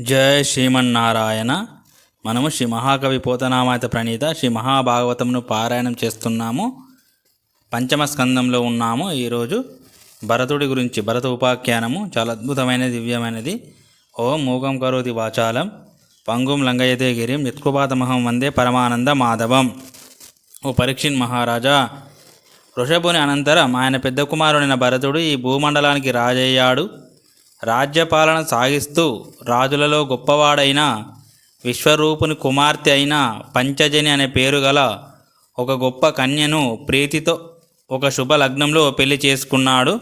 జయ శ్రీమన్నారాయణ. మనము శ్రీ మహాకవి పోతనామాత ప్రణీత శ్రీ మహాభాగవతమును పారాయణం చేస్తున్నాము. పంచమ స్కందంలో ఉన్నాము. ఈరోజు భరతుడి గురించి భరత ఉపాఖ్యానము చాలా అద్భుతమైనది దివ్యమైనది. ఓం మూగం కరోతి వాచాలం. పంగుం లంగయతే గిరిం. నిత్కుపాతమహం వందే పరమానంద మాధవం. ఓ పరీక్షిన్ మహారాజా వృషభుని అనంతరం ఆయన పెద్ద కుమారుడైన భరతుడు ఈ భూమండలానికి రాజయ్యాడు. రాజ్యపాలన సాగిస్తూ రాజులలో గొప్పవాడైన విశ్వరూపుని కుమార్తె అయిన పంచజని అనే పేరు గల ఒక గొప్ప కన్యను ప్రీతితో ఒక శుభ లగ్నంలో పెళ్ళి చేసుకున్నాడు.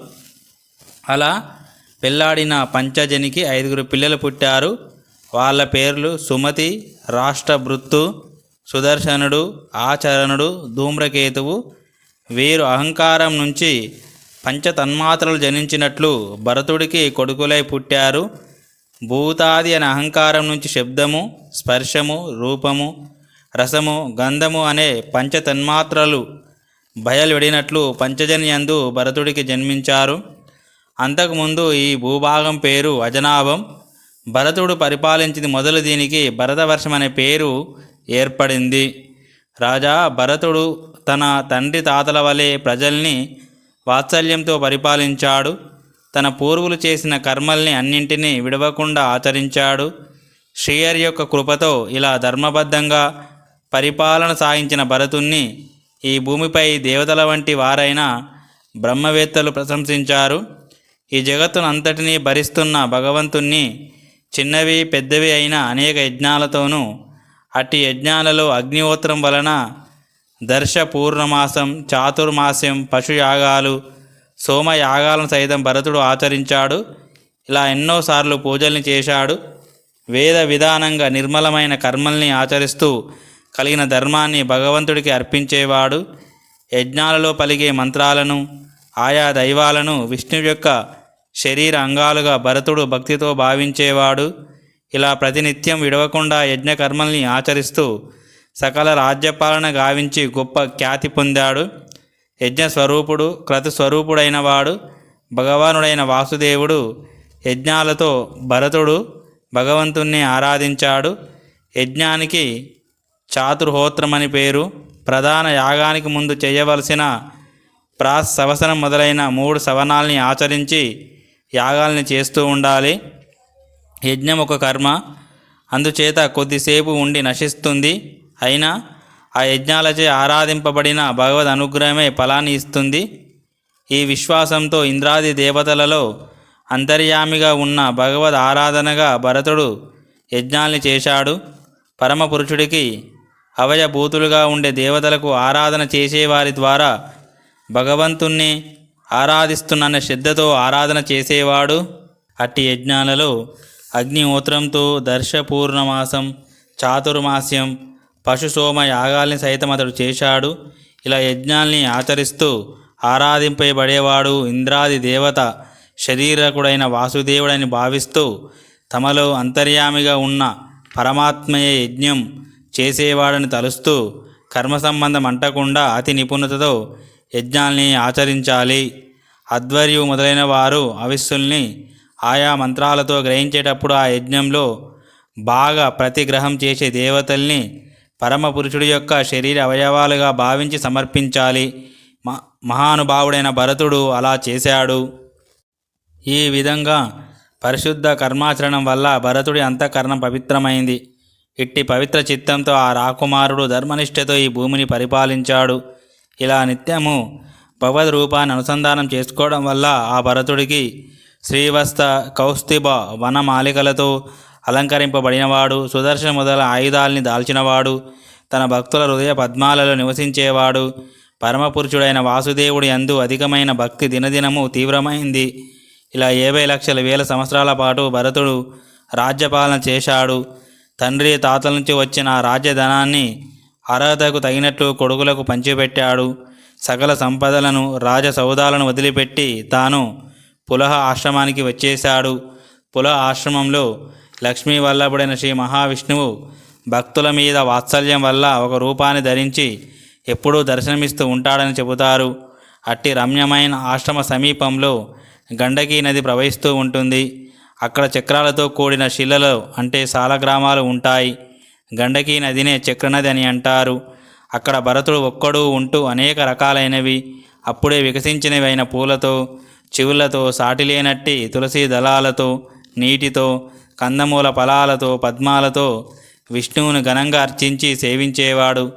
అలా పెళ్ళాడిన పంచజనికి ఐదుగురు పిల్లలు పుట్టారు. వాళ్ళ పేర్లు సుమతి రాష్ట్రభృత్తు సుదర్శనుడు ఆచరణుడు ధూమ్రకేతువు. వీరు అహంకారం నుంచి పంచతన్మాత్రలు జనించినట్లు భరతుడికి కొడుకులై పుట్టారు. భూతాది అనే అహంకారం నుంచి శబ్దము స్పర్శము రూపము రసము గంధము అనే పంచతన్మాత్రలు బయలువెడినట్లు పంచజనియందు భరతుడికి జన్మించారు. అంతకుముందు ఈ భూభాగం పేరు అజనాభం. భరతుడు పరిపాలించింది మొదలు దీనికి భరతవర్షం అనే పేరు ఏర్పడింది. రాజా భరతుడు తన తండ్రి తాతల వలె ప్రజల్ని వాత్సల్యంతో పరిపాలించాడు. తన పూర్వులు చేసిన కర్మల్ని అన్నింటినీ విడవకుండా ఆచరించాడు. శ్రీయర్ యొక్క కృపతో ఇలా ధర్మబద్ధంగా పరిపాలన సాగించిన భరతుణ్ణి ఈ భూమిపై దేవతల వంటి వారైన బ్రహ్మవేత్తలు ప్రశంసించారు. ఈ జగత్తును అంతటినీ భరిస్తున్న భగవంతుణ్ణి చిన్నవి పెద్దవి అయిన అనేక యజ్ఞాలతోనూ అట్టి యజ్ఞాలలో అగ్నిహోత్రం వలన దర్శ పూర్ణమాసం చాతుర్మాస్యం పశుయాగాలు సోమయాగాలను సైతం భరతుడు ఆచరించాడు. ఇలా ఎన్నోసార్లు పూజల్ని చేశాడు. వేద విధానంగా నిర్మలమైన కర్మల్ని ఆచరిస్తూ కలిగిన ధర్మాన్ని భగవంతుడికి అర్పించేవాడు. యజ్ఞాలలో పలిగే మంత్రాలను ఆయా దైవాలను విష్ణు యొక్క శరీర అంగాలుగా భరతుడు భక్తితో భావించేవాడు. ఇలా ప్రతినిత్యం విడవకుండా యజ్ఞ కర్మల్ని ఆచరిస్తూ సకల రాజ్యపాలన గావించి గొప్ప ఖ్యాతి పొందాడు. యజ్ఞ స్వరూపుడు క్రతు స్వరూపుడైన వాడు భగవానుడైన వాసుదేవుడు యజ్ఞాలతో భరతుడు భగవంతుణ్ణి ఆరాధించాడు. యజ్ఞానికి చాతుర్హోత్రమని పేరు. ప్రధాన యాగానికి ముందు చేయవలసిన ప్రాస్ సవసనం మొదలైన మూడు సవనాల్ని ఆచరించి యాగాల్ని చేస్తూ ఉండాలి. యజ్ఞం ఒక కర్మ. అందుచేత కొద్దిసేపు ఉండి నశిస్తుంది. అయినా ఆ యజ్ఞాలచే ఆరాధింపబడిన భగవద్ అనుగ్రహమే ఫలాన్ని ఇస్తుంది. ఈ విశ్వాసంతో ఇంద్రాది దేవతలలో అంతర్యామిగా ఉన్న భగవద్ ఆరాధనగా భరతుడు యజ్ఞాల్ని చేశాడు. పరమపురుషుడికి అవయభూతులుగా ఉండే దేవతలకు ఆరాధన చేసేవారి ద్వారా భగవంతుణ్ణి ఆరాధిస్తున్న శ్రద్ధతో ఆరాధన చేసేవాడు. అట్టి యజ్ఞాలలో అగ్నిహోత్రంతో దర్శపూర్ణమాసం చాతుర్మాస్యం పశుసోమ యాగాల్ని సైతం అతడు చేశాడు. ఇలా యజ్ఞాల్ని ఆచరిస్తూ ఆరాధింపబడేవాడు ఇంద్రాది దేవత శరీరకుడైన వాసుదేవుడని భావిస్తూ తమలో అంతర్యామిగా ఉన్న పరమాత్మయే యజ్ఞం చేసేవాడని తలుస్తూ కర్మ సంబంధం అంటకుండా అతి నిపుణతతో యజ్ఞాల్ని ఆచరించాలి. అధ్వర్యు మొదలైన వారు అవిస్సుల్ని ఆయా మంత్రాలతో గ్రహించేటప్పుడు ఆ యజ్ఞంలో బాగా ప్రతిగ్రహం చేసే దేవతల్ని పరమపురుషుడి యొక్క శరీర అవయవాలుగా భావించి సమర్పించాలి. మ మహానుభావుడైన భరతుడు అలా చేశాడు. ఈ విధంగా పరిశుద్ధ కర్మాచరణం వల్ల భరతుడి అంతఃకరణం పవిత్రమైంది. ఇట్టి పవిత్ర చిత్తంతో ఆ రాకుమారుడు ధర్మనిష్టతో ఈ భూమిని పరిపాలించాడు. ఇలా నిత్యము భగవద్ రూపాన్ని అనుసంధానం చేసుకోవడం వల్ల ఆ భరతుడికి శ్రీవస్త కౌస్తిభ వనమాలికలతో అలంకరింపబడినవాడు సుదర్శన మొదల ఆయుధాల్ని దాల్చినవాడు తన భక్తుల హృదయ పద్మాలలో నివసించేవాడు పరమపురుషుడైన వాసుదేవుడి అందు అధికమైన భక్తి దినదినము తీవ్రమైంది. ఇలా యాభై లక్షల వేల సంవత్సరాల పాటు భరతుడు రాజ్యపాలన చేశాడు. తండ్రి తాతల నుంచి వచ్చిన రాజ్యధనాన్ని అర్హతకు తగినట్లు కొడుకులకు పంచిపెట్టాడు. సకల సంపదలను రాజసౌదాలను వదిలిపెట్టి తాను పులహ ఆశ్రమానికి వచ్చేశాడు. పులహ ఆశ్రమంలో లక్ష్మీ వల్లభుడైన శ్రీ మహావిష్ణువు భక్తుల మీద వాత్సల్యం వల్ల ఒక రూపాన్ని ధరించి ఎప్పుడూ దర్శనమిస్తూ ఉంటాడని చెబుతారు. అట్టి రమ్యమైన ఆశ్రమ సమీపంలో గండకీ నది ప్రవహిస్తూ ఉంటుంది. అక్కడ చక్రాలతో కూడిన శిలలు అంటే సాలగ్రామాలు ఉంటాయి. గండకీ నదినే చక్రనది అని అంటారు. అక్కడ భరతుడు ఒక్కడు ఉంటూ అనేక రకాలైనవి అప్పుడే వికసించినవైన పూలతో చివులతో సాటిలేనట్టి తులసి దళాలతో నీటితో కందమూల ఫలాలతో పద్మాలతో విష్ణువును ఘనంగా అర్చించి సేవించేవాడు.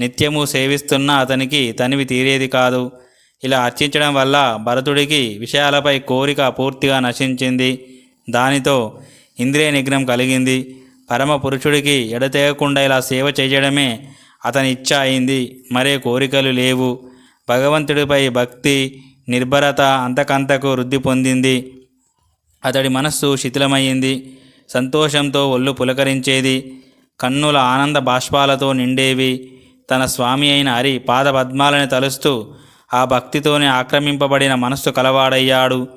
నిత్యము సేవిస్తున్న అతనికి తనివి తీరేది కాదు. ఇలా అర్చించడం వల్ల భరతుడికి విషయాలపై కోరిక పూర్తిగా నశించింది. దానితో ఇంద్రియ నిగ్నం కలిగింది. పరమ పురుషుడికి ఎడతెగకుండా ఇలా సేవ చేయడమే అతని ఇచ్చ అయింది. మరే కోరికలు లేవు. భగవంతుడిపై భక్తి నిర్భరత అంతకంతకు వృద్ధి పొందింది. అతడి మనస్సు శిథిలమయ్యింది. సంతోషంతో ఒళ్ళు పులకరించేది కన్నుల ఆనంద బాష్పాలతో నిండేవి. తన స్వామి అయిన హరి పాదపద్మాలని తలుస్తూ ఆ భక్తితోనే ఆక్రమింపబడిన మనస్సు కలవాడయ్యాడు.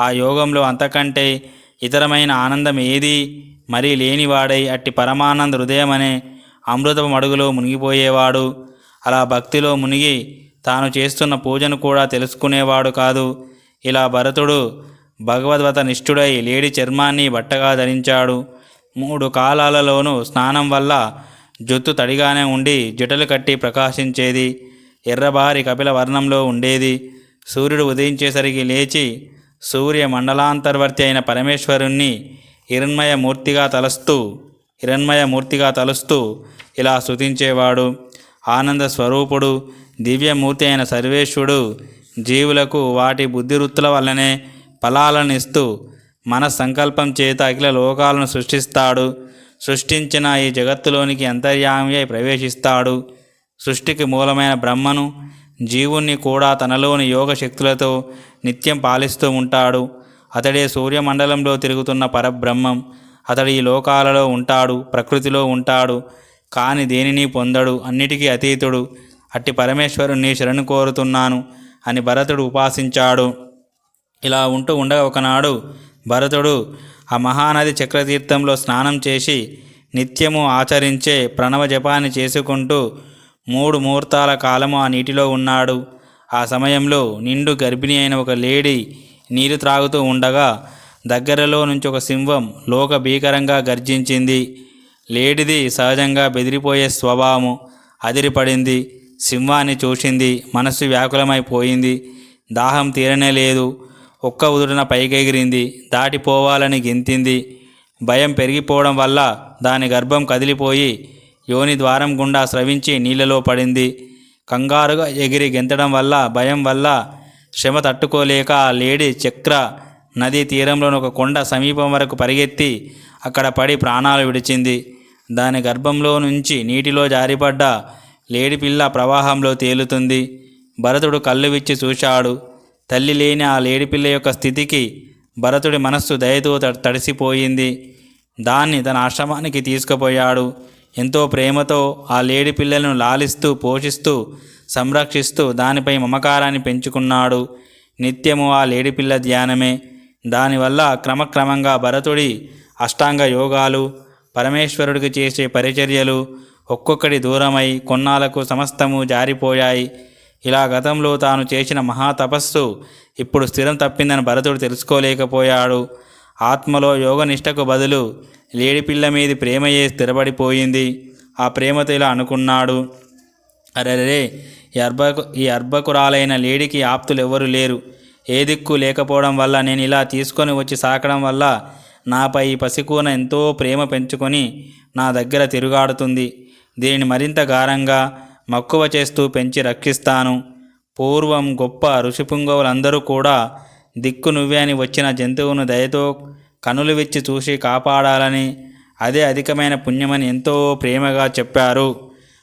ఆ యోగంలో అంతకంటే ఇతరమైన ఆనందం ఏదీ మరీ లేనివాడై అట్టి పరమానంద హృదయమనే అమృతపు మడుగులో మునిగిపోయేవాడు. అలా భక్తిలో మునిగి తాను చేస్తున్న పూజను కూడా తెలుసుకునేవాడు కాదు. ఇలా భరతుడు భగవద్వత నిష్ఠుడై లేడి చర్మాన్ని బట్టగా ధరించాడు. మూడు కాలాలలోనూ స్నానం వల్ల జుత్తు తడిగానే ఉండి జటలు కట్టి ప్రకాశించేది. ఎర్రబారి కపిల వర్ణంలో ఉండేది. సూర్యుడు ఉదయించేసరికి లేచి సూర్య మండలాంతర్వర్తి అయిన పరమేశ్వరుణ్ణి హిరణ్మయ మూర్తిగా తలస్తూ హిరణ్మయ మూర్తిగా తలుస్తూ ఇలా స్తుతించేవాడు ఆనంద స్వరూపుడు దివ్యమూర్తి అయిన సర్వేశ్వరుడు జీవులకు వాటి బుద్ధివృత్తుల వల్లనే ఫలాలను ఇస్తూ మన సంకల్పం చేత అఖిల లోకాలను సృష్టిస్తాడు. సృష్టించిన ఈ జగత్తులోనికి అంతర్యామి ప్రవేశిస్తాడు. సృష్టికి మూలమైన బ్రహ్మను జీవుణ్ణి కూడా తనలోని యోగ శక్తులతో నిత్యం పాలిస్తూ ఉంటాడు. అతడే సూర్యమండలంలో తిరుగుతున్న పరబ్రహ్మం అతడు ఈ లోకాలలో ఉంటాడు ప్రకృతిలో ఉంటాడు. కాని దేనిని పొందడు అన్నిటికీ అతీతుడు. అట్టి పరమేశ్వరుణ్ణి శరణు కోరుతున్నాను అని భరతుడు ఉపాసించాడు. ఇలా ఉంటూ ఉండగా ఒకనాడు భరతుడు ఆ మహానది చక్రతీర్థంలో స్నానం చేసి నిత్యము ఆచరించే ప్రణవ జపాన్ని చేసుకుంటూ మూడు ముహూర్తాల కాలము ఆ నీటిలో ఉన్నాడు. ఆ సమయంలో నిండు గర్భిణి అయిన ఒక లేడీ నీరు త్రాగుతూ ఉండగా దగ్గరలో నుంచి ఒక సింహం లోక భీకరంగా గర్జించింది. లేడిది సహజంగా బెదిరిపోయే స్వభావము అదిరిపడింది. సింహాన్ని చూసింది మనస్సు వ్యాకులమైపోయింది. దాహం తీరనే లేదు. ఒక్క ఉదురున పైకెగిరింది దాటిపోవాలని గెంతింది. భయం పెరిగిపోవడం వల్ల దాని గర్భం కదిలిపోయి యోని ద్వారం గుండా స్రవించి నీళ్ళలో పడింది. కంగారుగా ఎగిరి గెంతడం వల్ల భయం వల్ల శ్రమ తట్టుకోలేక ఆ లేడీ చక్ర నదీ తీరంలోని ఒక కొండ సమీపం వరకు పరిగెత్తి అక్కడ పడి ప్రాణాలు విడిచింది. దాని గర్భంలో నుంచి నీటిలో జారిపడ్డ లేడి పిల్ల ప్రవాహంలో తేలుతుంది. భరతుడు కళ్ళు విచ్చి చూశాడు. తల్లి లేని ఆ లేడిపిల్ల యొక్క స్థితికి భరతుడి మనస్సు దయతో త- తడిసిపోయింది. దాన్ని తన ఆశ్రమానికి తీసుకుపోయాడు. ఎంతో ప్రేమతో ఆ లేడి పిల్లలను లాలిస్తూ పోషిస్తూ సంరక్షిస్తూ దానిపై మమకారాన్ని పెంచుకున్నాడు. నిత్యము ఆ లేడిపిల్ల ధ్యానమే. దానివల్ల క్రమక్రమంగా భరతుడి అష్టాంగ యోగాలు పరమేశ్వరుడికి చేసే పరిచర్యలు ఒక్కొక్కటి దూరమై కొన్నాళ్ళకు సమస్తము జారిపోయాయి. ఇలా గతంలో తాను చేసిన మహాతపస్సు ఇప్పుడు స్థిరం తప్పిందని భరతుడు తెలుసుకోలేకపోయాడు. ఆత్మలో యోగనిష్టకు బదులు లేడిపిల్ల మీది ప్రేమయే స్థిరపడిపోయింది. ఆ ప్రేమతో ఇలా అనుకున్నాడు. అరెరే ఈ అర్భకు ఈ అర్భకురాలైన లేడికి ఆప్తులు ఎవరు లేరు. ఏ దిక్కు లేకపోవడం వల్ల నేను ఇలా తీసుకొని వచ్చి సాకడం వల్ల నాపై ఈ పసికూన ఎంతో ప్రేమ పెంచుకొని నా దగ్గర తిరుగాడుతుంది. దీనిని మరింత గారంగా మక్కువ చేస్తూ పెంచి రక్షిస్తాను. పూర్వం గొప్ప ఋషిపుంగవులందరూ కూడా దిక్కు నువ్వే అని వచ్చిన జంతువును దయతో కనులు విచ్చి చూసి కాపాడాలని అదే అధికమైన పుణ్యమని ఎంతో ప్రేమగా చెప్పారు.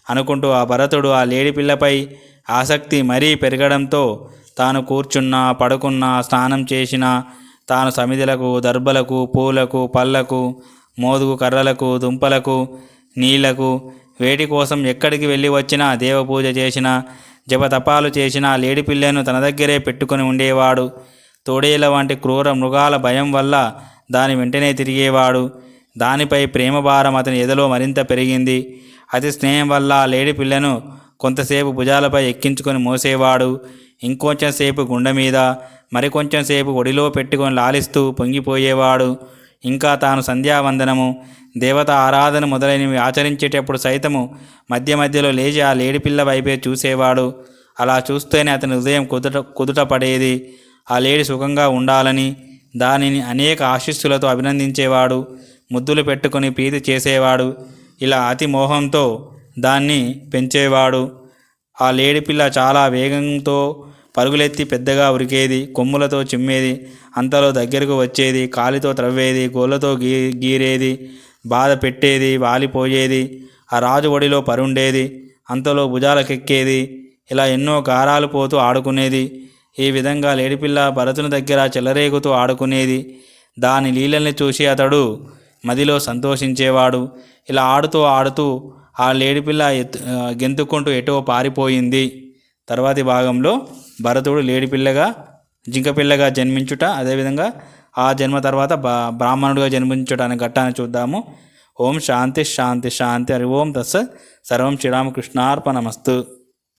అనుకుంటూ ఆ భరతుడు ఆ లేడి పిల్లపై ఆసక్తి మరీ పెరగడంతో తాను కూర్చున్నా పడుకున్నా స్నానం చేసినా తాను సమిధులకు దర్భలకు పూలకు పళ్ళకు మోదుగు కర్రలకు దుంపలకు నీళ్ళకు వేటి కోసం ఎక్కడికి వెళ్ళి వచ్చినా దేవపూజ చేసినా జపతపాలు చేసినా లేడి పిల్లను తన దగ్గరే పెట్టుకొని ఉండేవాడు. తోడేల వంటి క్రూర మృగాల భయం వల్ల దాని వెంటనే తిరిగేవాడు. దానిపై ప్రేమ భారం అతని ఎదలో మరింత పెరిగింది. అతి స్నేహం వల్ల ఆ లేడి పిల్లను కొంతసేపు భుజాలపై ఎక్కించుకొని మోసేవాడు. ఇంకొంచెంసేపు గుండె మీద మరికొంచెంసేపు ఒడిలో పెట్టుకొని లాలిస్తూ పొంగిపోయేవాడు. ఇంకా తాను సంధ్యావందనము దేవత ఆరాధన మొదలైనవి ఆచరించేటప్పుడు సైతము మధ్య మధ్యలో లేచి ఆ లేడిపిల్ల వైపే చూసేవాడు. అలా చూస్తేనే అతని హృదయం కుదుట కుదుట పడేది. ఆ లేడి సుఖంగా ఉండాలని దానిని అనేక ఆశీస్సులతో అభినందించేవాడు. ముద్దులు పెట్టుకుని ప్రీతి చేసేవాడు. ఇలా అతి మోహంతో దాన్ని పెంచేవాడు. ఆ లేడిపిల్ల చాలా వేగంతో పరుగులెత్తి పెద్దగా ఉరికేది కొమ్ములతో చిమ్మేది అంతలో దగ్గరకు వచ్చేది కాలితో త్రవ్వేది గోళ్ళతో గీ గీరేది బాధ పెట్టేది వాలిపోయేది ఆ రాజు ఒడిలో పరుండేది అంతలో భుజాలకెక్కేది ఇలా ఎన్నో గారాలు పోతూ ఆడుకునేది ఈ విధంగా లేడిపిల్ల భరతుని దగ్గర చెలరేగుతూ ఆడుకునేది దాని లీలల్ని చూసి అతడు మదిలో సంతోషించేవాడు ఇలా ఆడుతూ ఆడుతూ ఆ లేడిపిల్ల ఎత్తు గెంతుకుంటూ ఎటో పారిపోయింది. తర్వాతి భాగంలో భరతుడు లేడిపిల్లగా జింకపిల్లగా జన్మించుట అదేవిధంగా ఆ జన్మ తర్వాత బా బ్రాహ్మణుడిగా జన్మించుట అనే ఘట్టాన్ని చూద్దాము. ఓం శాంతి శాంతి శాంతి. హరి ఓం తస్సత్ సర్వం శ్రీరామకృష్ణార్పణమస్తు.